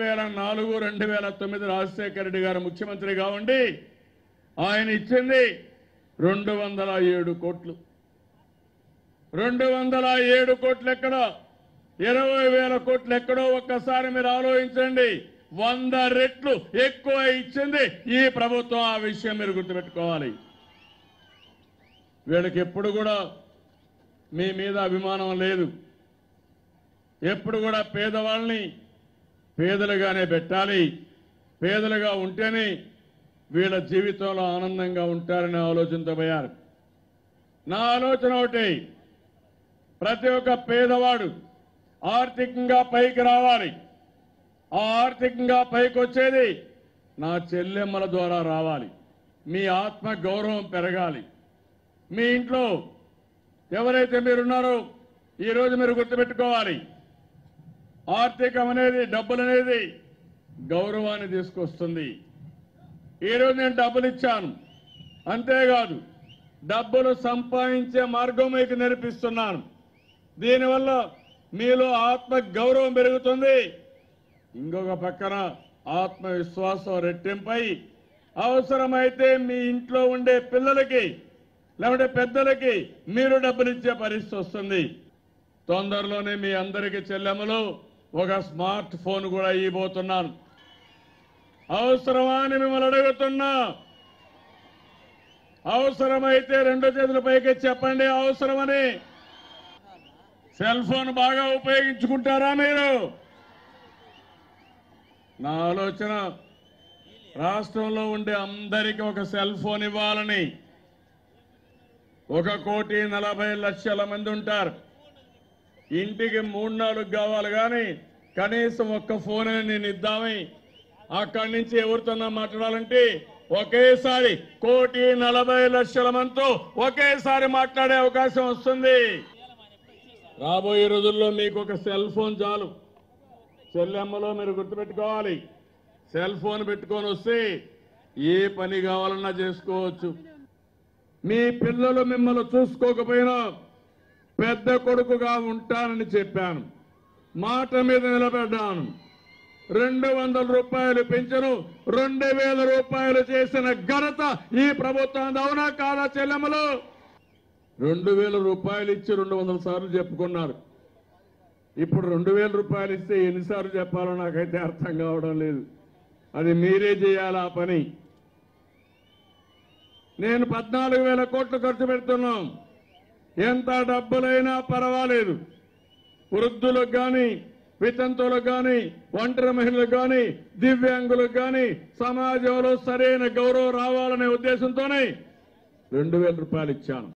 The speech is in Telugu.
వేల నాలుగు రెండు వేల తొమ్మిది రాజశేఖర రెడ్డి గారు ముఖ్యమంత్రిగా ఉండి ఆయన ఇచ్చింది రెండు వందల ఏడు కోట్లు. రెండు వందల ఏడు కోట్లు ఎక్కడ? ఇరవై వేల కోట్లు ఎక్కడో? ఒక్కసారి మీరు ఆలోచించండి. వంద రెట్లు ఎక్కువ ఇచ్చింది ఈ ప్రభుత్వం. ఆ విషయం మీరు గుర్తుపెట్టుకోవాలి. వీళ్ళకి ఎప్పుడు కూడా మీ మీద అభిమానం లేదు. ఎప్పుడు కూడా పేదవాళ్ళని పేదలుగానే పెట్టాలి. పేదలుగా ఉంటేనే వీళ్ళ జీవితంలో ఆనందంగా ఉంటారనే ఆలోచనతో పోయారు. నా ఆలోచన ఒకటి ప్రతి ఒక్క పేదవాడు ఆర్థికంగా పైకి రావాలి. ఆ ఆర్థికంగా పైకి వచ్చేది నా చెల్లెమ్మల ద్వారా రావాలి. మీ ఆత్మ గౌరవం పెరగాలి. మీ ఇంట్లో ఎవరైతే మీరున్నారో ఈరోజు మీరు గుర్తుపెట్టుకోవాలి. ఆర్థికం అనేది డబ్బులు అనేది గౌరవాన్ని తీసుకొస్తుంది. ఈరోజు నేను డబ్బులు ఇచ్చాను అంతేకాదు డబ్బులు సంపాదించే మార్గం మీకు నేర్పిస్తున్నాను. దీనివల్ల మీలో ఆత్మ గౌరవం పెరుగుతుంది. ఇంకొక పక్కన ఆత్మవిశ్వాసం రెట్టింపై అవసరమైతే మీ ఇంట్లో ఉండే పిల్లలకి లేకుంటే పెద్దలకి మీరు డబ్బులిచ్చే పరిస్థితి వస్తుంది. తొందరలోనే మీ అందరికీ చెల్లెములు ఒక స్మార్ట్ ఫోన్ కూడా ఇవ్వబోతున్నాను. అవసరమా అని మిమ్మల్ని అడుగుతున్నా. అవసరమైతే రెండు చేతుల పైకి చెప్పండి అవసరమని. సెల్ ఫోన్ బాగా ఉపయోగించుకుంటారా మీరు? నా ఆలోచన రాష్ట్రంలో ఉండే అందరికీ ఒక సెల్ ఫోన్ ఇవ్వాలని. ఒక కోటి నలభై లక్షల మంది ఉంటారు. ఇంటికి మూడు నాలుగు కావాలి కానీ కనీసం ఒక్క ఫోన్ నేను ఇద్దామని అక్కడి నుంచి ఎవరితోనా మాట్లాడాలంటే ఒకేసారి కోటి నలభై లక్షల మందితో ఒకేసారి మాట్లాడే అవకాశం వస్తుంది. రాబోయే రోజుల్లో మీకు ఒక సెల్ ఫోన్ చాలు. చెల్లెమ్మలో మీరు గుర్తుపెట్టుకోవాలి. సెల్ ఫోన్ పెట్టుకొని వస్తే ఏ పని కావాలన్నా చేసుకోవచ్చు. మీ పిల్లలు మిమ్మల్ని చూసుకోకపోయినా పెద్ద కొడుకుగా ఉంటానని చెప్పాను. మాట మీద నిలబడ్డాను. రెండు వందల రూపాయలు పెంచను రెండు వేల రూపాయలు చేసిన ఘనత ఈ ప్రభుత్వం అవునా కాదా చెల్లెమ్మలు? రెండు వేల రూపాయలు ఇచ్చి రెండు వందల సార్లు చెప్పుకున్నారు. ఇప్పుడు రెండు వేల రూపాయలు ఇస్తే ఎన్నిసార్లు చెప్పాలో నాకైతే అర్థం కావడం లేదు. అది మీరే చేయాలి ఆ పని. నేను పద్నాలుగు వేల కోట్లు ఖర్చు పెడుతున్నాం. ఎంత డబ్బులైనా పర్వాలేదు. వృద్ధులకు కానీ వితంతువులకు కానీ ఒంటరి మహిళలకు కానీ దివ్యాంగులకు కానీ సమాజంలో సరైన గౌరవం రావాలనే ఉద్దేశంతోనే రెండు వేల రూపాయలు ఇచ్చాను.